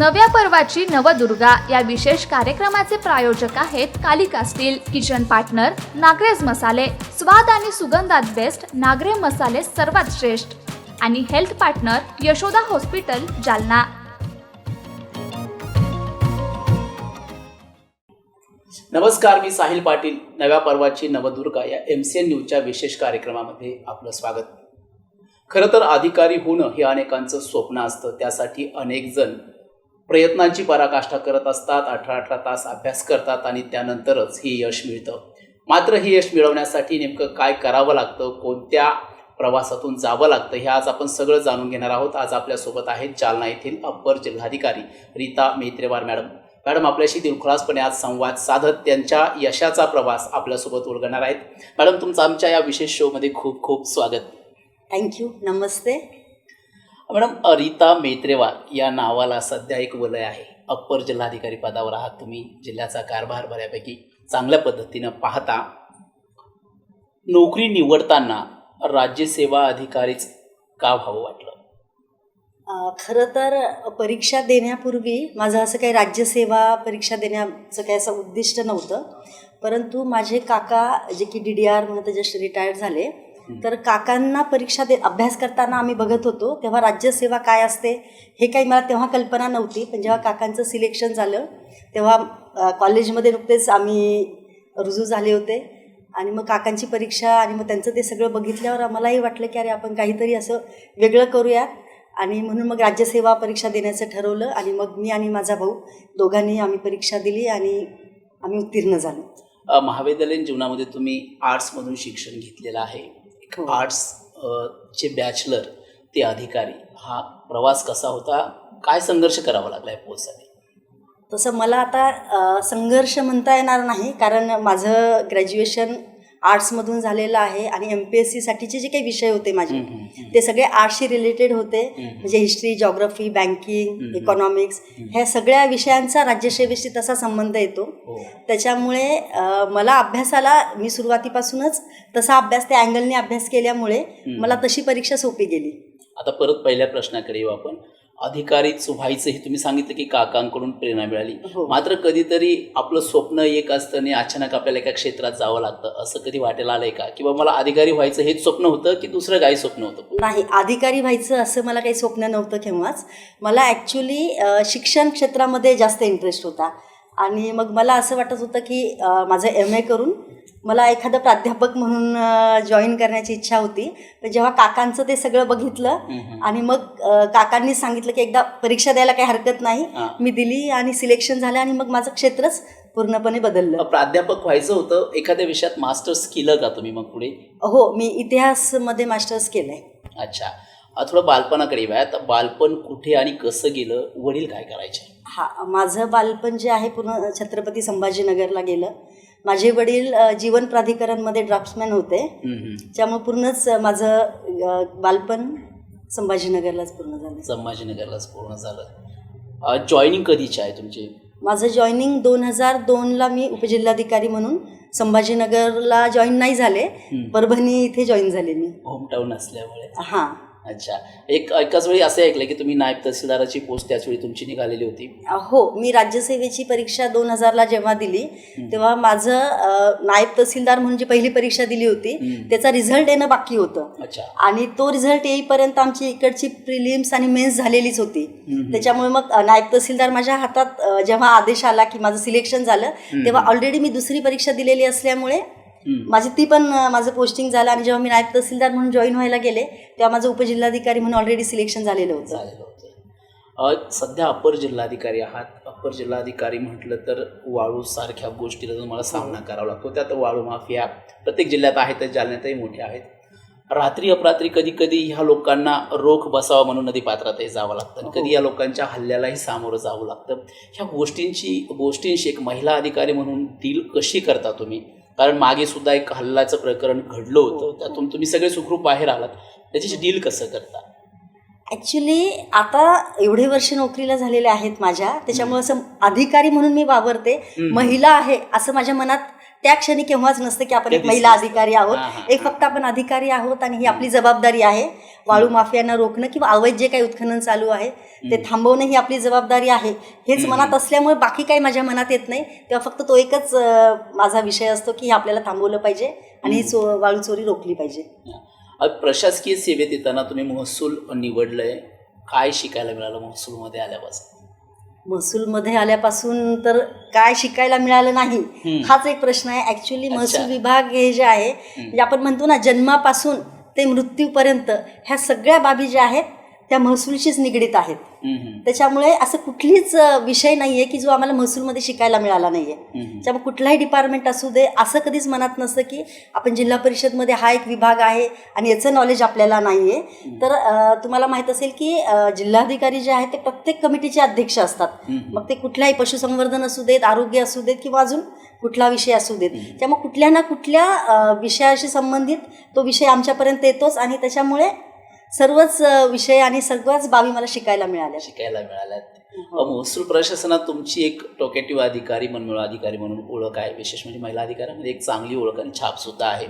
नव्या पर्वाची नवदुर्गा या विशेष कार्यक्रमाचे प्रायोजक आहेत Kalika steel kitchen partner Nagarej मसाले स्वाद आणि सुगंधात बेस्ट नागरे मसाले सर्वात श्रेष्ठ. आणि health partner Yashoda hospital Jalna. नमस्कार मी साहिल पाटील. नव्या पर्वाची नवदुर्गा या एम सी एन न्यूजच्या विशेष कार्यक्रमामध्ये आपलं स्वागत. खरं तर अधिकारी होणं हे अनेकांचं स्वप्न असतं. त्यासाठी अनेक जण प्रयत्नांची पराकाष्ठा करत असतात अठरा अठरा तास अभ्यास करतात आणि त्यानंतरच हे यश मिळतं. मात्र हे यश मिळवण्यासाठी नेमकं काय करावं लागतं कोणत्या प्रवासातून जावं लागतं हे आज आपण सगळं जाणून घेणार आहोत. आज आपल्यासोबत आहेत जालना येथील अप्पर जिल्हाधिकारी रीता मेत्रेवार मॅडम. मॅडम आपल्याशी दिलखुलासपणे आज संवाद साधत त्यांच्या यशाचा प्रवास आपल्यासोबत उलगडणार आहेत. मॅडम तुमचं आमच्या या विशेष शोमध्ये खूप खूप स्वागत थँक्यू नमस्ते. मॅडम अरिता मेत्रेवार या नावाला सध्या एक वलय आहे. अप्पर जिल्हाधिकारी पदावर आहात तुम्ही. जिल्ह्याचा कारभार बऱ्यापैकी चांगल्या पद्धतीनं पाहता. नोकरी निवडताना राज्यसेवा अधिकारीच का व्हावं वाटलं? खरं तर परीक्षा देण्यापूर्वी माझं असं काही राज्यसेवा परीक्षा देण्याचं काही असं उद्दिष्ट नव्हतं. परंतु माझे काका जे की डी डी आर म्हणून त्याच्याशी रिटायर्ड झाले तर काकांना परीक्षा दे अभ्यास करताना आम्ही बघत होतो तेव्हा राज्यसेवा काय असते हे काही मला तेव्हा कल्पना नव्हती पण जेव्हा काकांचं सिलेक्शन झालं तेव्हा कॉलेजमध्ये नुकतेच आम्ही रुजू झाले होते. आणि मग काकांची परीक्षा आणि मग त्यांचं ते सगळं बघितल्यावर आम्हालाही वाटलं की अरे आपण काहीतरी असं वेगळं करूयात आणि म्हणून मग राज्यसेवा परीक्षा देण्याचं ठरवलं आणि मग मी आणि माझा भाऊ दोघांनी आम्ही परीक्षा दिली आणि आम्ही उत्तीर्ण झालो. महाविद्यालयीन जीवनामध्ये तुम्ही आर्ट्समधून शिक्षण घेतलेलं आहे. आर्ट्स चे बॅचलर ते अधिकारी. हा प्रवास कसा होता? काय संघर्ष करावा लागला आहे पोहोचसाठी तसं मला आता संघर्ष म्हणता येणार नाही कारण माझं ग्रॅज्युएशन आर्ट्समधून झालेलं आहे आणि एम पी एस सीसाठीचे जे काही विषय होते माझे ते सगळे आर्ट्सशी रिलेटेड होते. म्हणजे हिस्ट्री जॉग्रफी बँकिंग इकॉनॉमिक्स ह्या सगळ्या विषयांचा राज्यसेवेशी तसा संबंध येतो. हो. त्याच्यामुळे मला अभ्यासाला मी सुरुवातीपासूनच तसा अभ्यास त्या अँगलने अभ्यास केल्यामुळे मला तशी परीक्षा सोपी गेली. आता परत पहिल्या प्रश्नाकडे येऊ आपण. अधिकारीच व्हायचं हे तुम्ही सांगितलं की काकांकडून प्रेरणा मिळाली. हो. मात्र कधीतरी आपलं स्वप्न एक असतं आणि अचानक आपल्याला एका क्षेत्रात जावं लागतं. असं कधी वाटायला आलंय का? किंवा मला अधिकारी व्हायचं हेच स्वप्न होतं की दुसरं काही स्वप्न होतं? नाही अधिकारी व्हायचं असं मला काही स्वप्न नव्हतं केव्हाच. मला ॲक्च्युली शिक्षण क्षेत्रामध्ये जास्त इंटरेस्ट होता. आणि मग मला असं वाटत होतं की माझं एम ए करून मला एखादं प्राध्यापक म्हणून जॉईन करण्याची इच्छा होती. पण जेव्हा काकांचं ते सगळं बघितलं आणि मग काकांनी सांगितलं की एकदा परीक्षा द्यायला काही हरकत नाही. मी दिली आणि सिलेक्शन झालं आणि मग माझं क्षेत्रच पूर्णपणे बदललं. प्राध्यापक व्हायचं होतं एखाद्या विषयात मास्टर्स केलं का तुम्ही मग पुढे? हो मी इतिहासमध्ये मास्टर्स केलं आहे अच्छा थोडं बालपणाकडे आता बालपण कुठे आणि कसं गेलं? वडील काय करायचे? हा माझं बालपण जे आहे पूर्ण छत्रपती संभाजीनगरला गेलं. माझे वडील जीवन प्राधिकरणमध्ये ड्राफ्ट्समॅन होते. त्यामुळे पूर्णच माझं बालपण संभाजीनगरलाच पूर्ण झालं. संभाजीनगरलाच पूर्ण झालं. जॉईनिंग कधीची आहे तुमची? माझं जॉईनिंग दोन हजार दोनला मी उपजिल्हाधिकारी म्हणून संभाजीनगरला जॉईन नाही झाले परभणी इथे जॉईन झाले मी. होमटाऊन असल्यामुळे. हां. अच्छा. एक एकाच वेळी असं ऐकलं की तुम्ही नायब तहसीलदाराची पोस्ट त्याच वेळी तुमची निघालेली होती. हो मी राज्यसेवेची परीक्षा दोन हजारला जेव्हा दिली तेव्हा माझं अ, नायब तहसीलदार म्हणून जी पहिली परीक्षा दिली होती त्याचा रिझल्ट येणं बाकी होतं. अच्छा. आणि तो रिझल्ट येईपर्यंत आमची इकडची प्रिलिम्स आणि मेन्स झालेलीच होती. त्याच्यामुळे मग अ, नायब तहसीलदार माझ्या हातात अ, जेव्हा आदेश आला की माझं सिलेक्शन झालं तेव्हा ऑलरेडी मी दुसरी परीक्षा दिलेली असल्यामुळे माझी ती पण माझं पोस्टिंग झालं आणि जेव्हा मी नायब तहसीलदार म्हणून जॉईन व्हायला गेले तेव्हा माझं उपजिल्हाधिकारी म्हणून ऑलरेडी सिलेक्शन झालेलं होतं. झालेलं होतं. अ, सध्या अप्पर जिल्हाधिकारी आहात. अप्पर जिल्हाधिकारी म्हटलं तर वाळू सारख्या गोष्टीला तुम्हाला सामना करावा लागतो. त्यात वाळू माफिया प्रत्येक जिल्ह्यात आहेतच जालन्यातही मोठे आहेत. रात्री अपरात्री कधी कधी ह्या लोकांना रोख बसावा म्हणून नदी पात्रातही जावं लागतं. आणि कधी या लोकांच्या हल्ल्यालाही सामोरं जावं लागतं. ह्या गोष्टींची गोष्टींशी एक महिला अधिकारी म्हणून डील कशी करता तुम्ही? कारण मागे सुद्धा एक हल्ल्याचं प्रकरण घडलं होतं. त्यातून तुम्ही सगळे सुखरूप बाहेर आलात. त्याच्याशी डील कसं करता? ॲक्च्युली आता एवढे वर्ष नोकरीला झालेले आहेत माझ्या. त्याच्यामुळे असं अधिकारी म्हणून मी वावरते. महिला आहे असं माझ्या मनात त्या क्षणी केव्हाच नसतं की आपण एक महिला. अधिकारी आहोत. एक. फक्त आपण अधिकारी आहोत आणि ही आपली जबाबदारी आहे. वाळू माफियांना रोखणं किंवा अवैध जे काही उत्खनन चालू आहे ते. थांबवणं ही आपली जबाबदारी आहे. हेच. मनात असल्यामुळे बाकी काही माझ्या मनात येत नाही. तेव्हा फक्त तो एकच माझा विषय असतो की हे आपल्याला थांबवलं पाहिजे आणि ही चो वाळू चोरी रोखली पाहिजे. प्रशासकीय सेवेत येताना तुम्ही महसूल निवडलंय. काय शिकायला मिळालं महसूलमध्ये आल्यापासून? महसूलमध्ये आल्यापासून तर काय शिकायला मिळालं नाही. हाच एक प्रश्न आहे ॲक्च्युली अच्छा. महसूल विभाग हे जे आहे म्हणजे आपण म्हणतो ना जन्मापासून ते मृत्यूपर्यंत ह्या सगळ्या बाबी ज्या आहेत त्या महसूलशीच निगडीत आहेत. त्याच्यामुळे असं कुठलीच विषय नाही आहे की जो आम्हाला महसूलमध्ये शिकायला मिळाला नाही आहे हम्म. त्यामुळे कुठलाही डिपार्टमेंट असू दे असं कधीच मनात नसतं की आपण जिल्हा परिषदमध्ये हा एक विभाग आहे आणि याचं नॉलेज आपल्याला नाही आहे तर तुम्हाला माहीत असेल की जिल्हाधिकारी जे आहेत ते प्रत्येक कमिटीचे अध्यक्ष असतात. मग ते कुठल्याही पशुसंवर्धन असू देत आरोग्य असू देत किंवा अजून कुठला विषय असू देत. त्यामुळे कुठल्या ना कुठल्या विषयाशी संबंधित तो विषय आमच्यापर्यंत येतोच आणि त्याच्यामुळे सर्वच विषय आणि सगळ्याच बाबी मला शिकायला मिळाल्या. शिकायला मिळाल्यात. अ, महसूल प्रशासनात तुमची एक टोकेटिव्ह अधिकारी मनमिळ अधिकारी म्हणून ओळख आहे. विशेष म्हणजे महिला अधिकाऱ्यामध्ये एक चांगली ओळख आणि छाप सुद्धा आहे.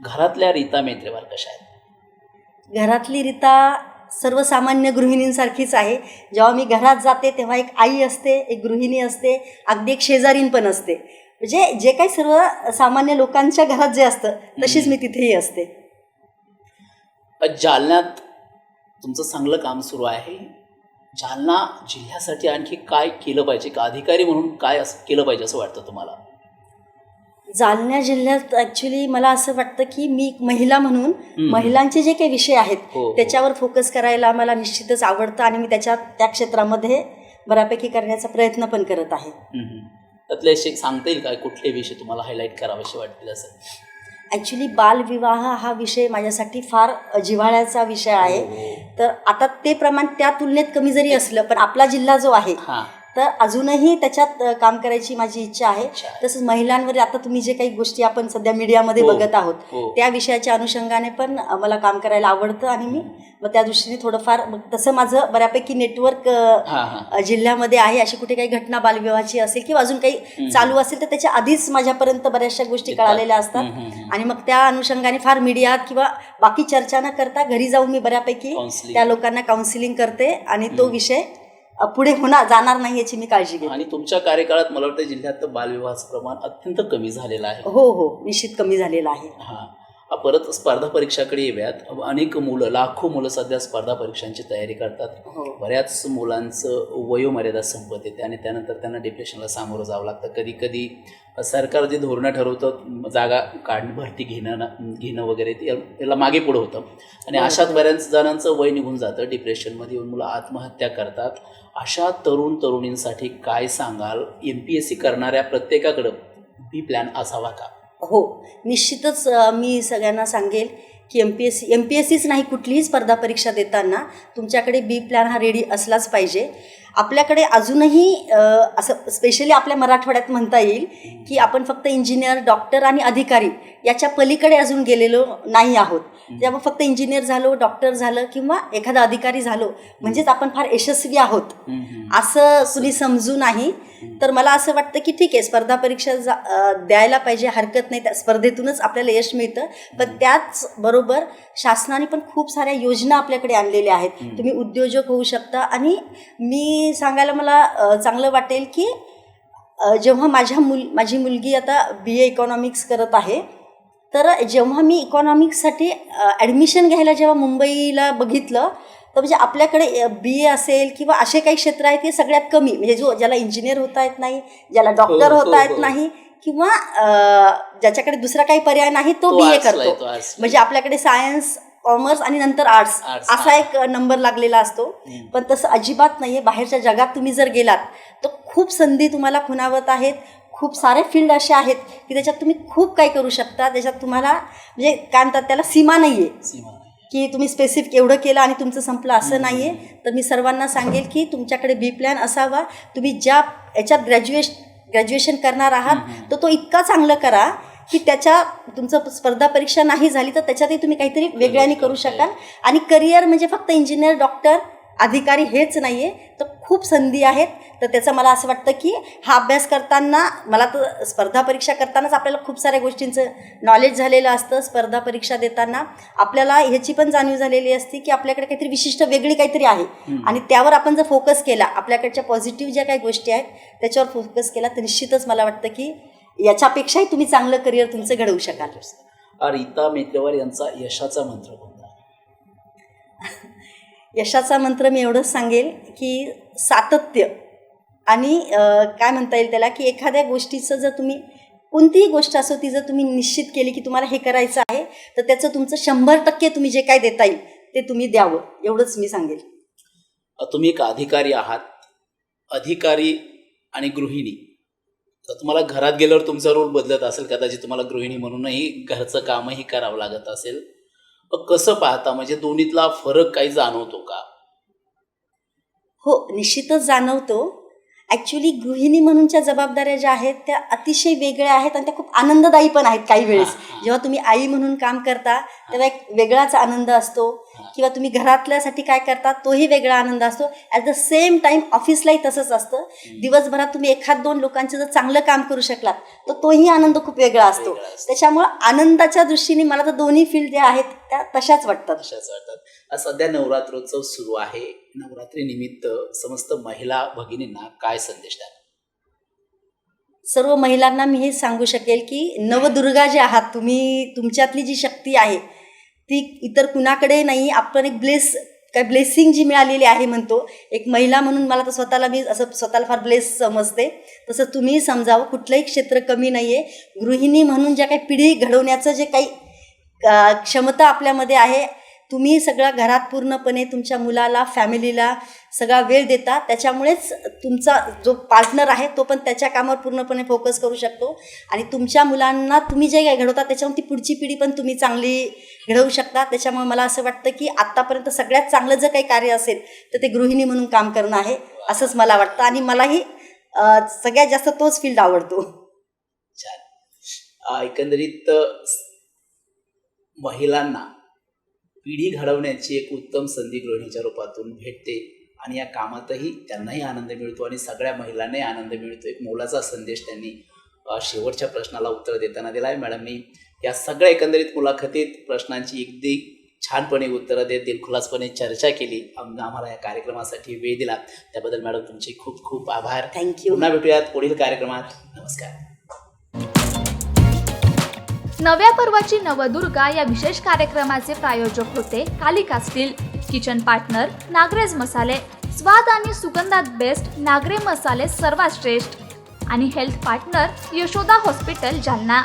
घरातल्या रीता मेत्रेवार कशा आहेत? घरातली रीता सर्वसामान्य गृहिणींसारखीच आहे. जेव्हा मी घरात जाते तेव्हा एक आई असते एक गृहिणी असते अगदी एक शेजारीन पण असते. म्हणजे जे काही सर्व सामान्य लोकांच्या घरात जे असतं तशीच मी तिथेही असते. जालन्यात तुमचं चांगलं काम सुरू आहे जालना जिल्ह्यासाठी आणखी काय केलं पाहिजे का अधिकारी म्हणून काय असं केलं पाहिजे असं वाटतं तुम्हाला जालना जिल्ह्यात ॲक्च्युली मला असं वाटतं की मी एक महिला म्हणून. महिलांचे जे काही विषय आहेत हो. त्याच्यावर फोकस करायला मला निश्चितच आवडतं आणि मी त्याच्या त्या क्षेत्रामध्ये बऱ्यापैकी करण्याचा प्रयत्न पण करत आहे. त्यातले सांगता येईल काय कुठले विषय तुम्हाला हायलाईट करावेसे वाटतील असं ॲक्च्युली बालविवाह हा विषय माझ्यासाठी फार जिव्हाळ्याचा विषय आहे हो. तर आता ते प्रमाण त्या तुलनेत कमी जरी असलं पण आपला जिल्हा जो आहे हां तर अजूनही त्याच्यात काम करायची माझी इच्छा आहे. तसंच महिलांवर आता तुम्ही जे काही गोष्टी आपण सध्या मीडियामध्ये हो, बघत आहोत हो. त्या विषयाच्या अनुषंगाने पण मला काम करायला आवडतं आणि मी मग त्या दृष्टीने थोडंफार मग तसं माझं बऱ्यापैकी नेटवर्क जिल्ह्यामध्ये आहे अशी कुठे काही घटना बालविवाहाची असेल किंवा अजून काही चालू असेल तर त्याच्या आधीच माझ्यापर्यंत बऱ्याचशा गोष्टी. कळालेल्या असतात. आणि मग त्या अनुषंगाने फार मीडियात किंवा बाकी चर्चा न करता घरी जाऊन मी बऱ्यापैकी. त्या लोकांना काउन्सिलिंग करते आणि तो विषय पुढे होणार जाणार नाही याची मी काळजी घेते. आणि तुमच्या कार्यकाळात मला वाटतं जिल्ह्यात बालविवाहाचं प्रमाण अत्यंत कमी झालेलं आहे. हो हो. निश्चित कमी झालेला आहे. हां. परत स्पर्धा परीक्षाकडे येऊयात. अनेक मुलं लाखो मुलं सध्या स्पर्धा परीक्षांची तयारी करतात. हो. बऱ्याच मुलांचं वयोमर्यादा संपत येते आणि त्यानंतर त्यांना डिप्रेशनला सामोरं जावं लागतं. कधी कधी सरकार जे धोरणं ठरवतं जागा काढ भरती घेणं ना- घेणं वगैरे ते याला मागे पुढं होतं. आणि अशात बऱ्याच जणांचं वय निघून जातं. डिप्रेशनमध्ये येऊन मुलं आत्महत्या करतात. अशा तरुण तरुणींसाठी काय सांगाल? एम पी एस सी करणाऱ्या प्रत्येकाकडं बी प्लॅन असावा का? हो निश्चितच मी सगळ्यांना सांगेल की M P S C M P S सीच नाही कुठलीही स्पर्धा परीक्षा देताना तुमच्याकडे बी प्लॅन हा रेडी असलाच पाहिजे. आपल्याकडे अजूनही असं स्पेशली आपल्या मराठवाड्यात म्हणता येईल की आपण फक्त इंजिनियर डॉक्टर आणि अधिकारी याच्या पलीकडे अजून गेलेलो नाही आहोत. त्यामुळे फक्त इंजिनियर झालो डॉक्टर झालं किंवा एखादा अधिकारी झालो म्हणजेच आपण फार यशस्वी आहोत. असं कुणी समजू नाही. तर मला असं वाटतं की ठीक आहे स्पर्धा परीक्षा द्यायला पाहिजे हरकत नाही त्या स्पर्धेतूनच आपल्याला यश मिळतं. पण त्याच बरोबर शासनाने पण खूप साऱ्या योजना आपल्याकडे आणलेल्या आहेत. तुम्ही उद्योजक होऊ शकता. आणि मी सांगायला मला चांगलं वाटेल की जेव्हा माझ्या मुल माझी मुलगी आता बी ए इकॉनॉमिक्स करत आहे तर जेव्हा मी इकॉनॉमिक्ससाठी ॲडमिशन घ्यायला जेव्हा मुंबईला बघितलं तर म्हणजे आपल्याकडे बी ए असेल किंवा असे काही क्षेत्र आहेत ते सगळ्यात कमी म्हणजे जो ज्याला इंजिनियर होता येत नाही ज्याला डॉक्टर हो, हो, होता येत हो. नाही किंवा ज्याच्याकडे दुसरा काही पर्याय नाही तो तो बी ए करतो. म्हणजे आपल्याकडे सायन्स कॉमर्स आणि नंतर आर्ट्स असा एक नंबर लागलेला असतो. पण तसं अजिबात नाही आहे बाहेरच्या जगात तुम्ही जर गेलात तर खूप संधी तुम्हाला खुणावत आहेत खूप सारे फील्ड असे आहेत की त्याच्यात तुम्ही खूप काही करू शकता. त्याच्यात तुम्हाला म्हणजे काय म्हणतात त्याला सीमा नाही आहे. की तुम्ही स्पेसिफिक एवढं केलं आणि तुमचं संपलं असं नाही आहे तर मी सर्वांना सांगेल की तुमच्याकडे बी प्लॅन असावा. तुम्ही ज्या याच्यात ग्रॅज्युएश ग्रॅज्युएशन करणार आहात तर तो इतका चांगलं करा की त्याच्या तुमचं स्पर्धा परीक्षा नाही झाली तर त्याच्यातही तुम्ही काहीतरी वेगळ्याने करू शकाल. आणि करिअर म्हणजे फक्त इंजिनियर डॉक्टर अधिकारी हेच नाही आहे तर खूप संधी आहेत. तर त्याचं मला असं वाटतं की हा अभ्यास करताना मला तर स्पर्धा परीक्षा करतानाच आपल्याला खूप साऱ्या गोष्टींचं नॉलेज झालेलं असतं. स्पर्धा परीक्षा देताना आपल्याला ह्याची पण जाणीव झालेली असते की आपल्याकडे काहीतरी विशिष्ट वेगळी काहीतरी आहे. आणि त्यावर आपण जर फोकस केला आपल्याकडच्या पॉझिटिव्ह ज्या काही गोष्टी आहेत त्याच्यावर फोकस केला तर निश्चितच मला वाटतं की याच्यापेक्षाही तुम्ही चांगलं करिअर तुमचं घडवू शकाल. रीता मेटलेवार यांचा यशाचा मंत्र कोणता? यशाचा मंत्र मी एवढंच सांगेल की सातत्य. आणि काय म्हणता येईल त्याला की एखाद्या गोष्टीचं जर तुम्ही कोणतीही गोष्ट असो ती जर तुम्ही निश्चित केली की तुम्हाला हे करायचं आहे तर त्याचं तुमचं शंभर टक्के तुम्ही जे काय देता येईल ते तुम्ही द्यावं एवढंच मी सांगेल. तुम्ही एक अधिकारी आहात अधिकारी आणि गृहिणी. तर तुम्हाला घरात गेल्यावर तुमचा रोल बदलत असेल कदाचित तुम्हाला गृहिणी म्हणूनही घरचं कामही करावं लागत असेल. कसं पाहता? म्हणजे दोन्हीतला फरक काही जाणवतो का? हो निश्चितच जाणवतो. ॲक्च्युली गृहिणी म्हणूनच्या जबाबदाऱ्या ज्या आहेत त्या अतिशय वेगळ्या आहेत आणि त्या खूप आनंददायी पण आहेत काही वेळेस. जेव्हा तुम्ही आई म्हणून काम करता तेव्हा एक वेगळाच आनंद असतो. किंवा तुम्ही घरातल्यासाठी काय करता तोही वेगळा आनंद असतो. ॲट द सेम टाइम ऑफिसलाही तसंच असतं. दिवसभरात तुम्ही एखाद दोन लोकांचं जर चांगलं काम करू शकलात तर तोही आनंद खूप वेगळा असतो. त्याच्यामुळं आनंदाच्या दृष्टीने मला तर दोन्ही फील्ड ज्या आहेत त्या तशाच वाटतात. अशाच वाटतात. सध्या नवरात्रोत्सव सुरू आहे. नवरात्री निमित्त समस्त महिला भगिनींना काय संदेश द्याल? सर्व महिलांना मी हे सांगू शकेल की नवदुर्गा जे आहात तुम्ही तुमच्यातली जी शक्ती आहे ती इतर कुणाकडे नाही आपण एक ब्लेस काय ब्लेसिंग जी मिळालेली आहे म्हणतो एक महिला म्हणून मला तर स्वतःला मी असं स्वतःला फार ब्लेस समजते. तसं तुम्ही समजावं कुठलंही क्षेत्र कमी नाही आहे गृहिणी म्हणून ज्या काही पिढी घडवण्याचं जे काही क्षमता आपल्यामध्ये आहे तुम्ही सगळ्या घरात पूर्णपणे तुमच्या मुलाला फॅमिलीला सगळा वेळ देता त्याच्यामुळेच तुमचा जो पार्टनर आहे तो पण त्याच्या कामावर पूर्णपणे फोकस करू शकतो. आणि तुमच्या मुलांना तुम्ही जे काही घडवता त्याच्यावर ती पुढची पिढी पण तुम्ही चांगली घडवू शकता. त्याच्यामुळे मला असं वाटतं की आत्तापर्यंत सगळ्यात चांगलं जर काही कार्य असेल तर ते गृहिणी म्हणून काम करणं आहे असंच मला वाटतं. आणि मलाही सगळ्यात जास्त तोच फील्ड आवडतो. एकंदरीत महिलांना पिढी घडवण्याची एक उत्तम संधी गृहिणीच्या रूपातून भेटते आणि या कामातही त्यांनाही आनंद मिळतो आणि सगळ्या महिलांनाही आनंद मिळतो. एक मोलाचा संदेश त्यांनी शेवटच्या प्रश्नाला उत्तर देताना दिला आहे मॅडमनी या सगळ्या एकंदरीत मुलाखतीत प्रश्नांची अगदी छानपणे उत्तरं देत दिलखुलासपणे चर्चा केली. आम- आम्हाला या कार्यक्रमासाठी वेळ दिला. त्याबद्दल मॅडम तुमचे खूप खूप आभार. थँक्यू पुन्हा भेटूयात पुढील कार्यक्रमात. नमस्कार. नव्या पर्वाची नवदुर्गा या विशेष कार्यक्रमाचे प्रायोजक होते Kalika steel kitchen partner Nagrej मसाले स्वाद आणि सुगंधात बेस्ट नागरे मसाले सर्वात श्रेष्ठ. आणि health partner Yashoda hospital Jalna.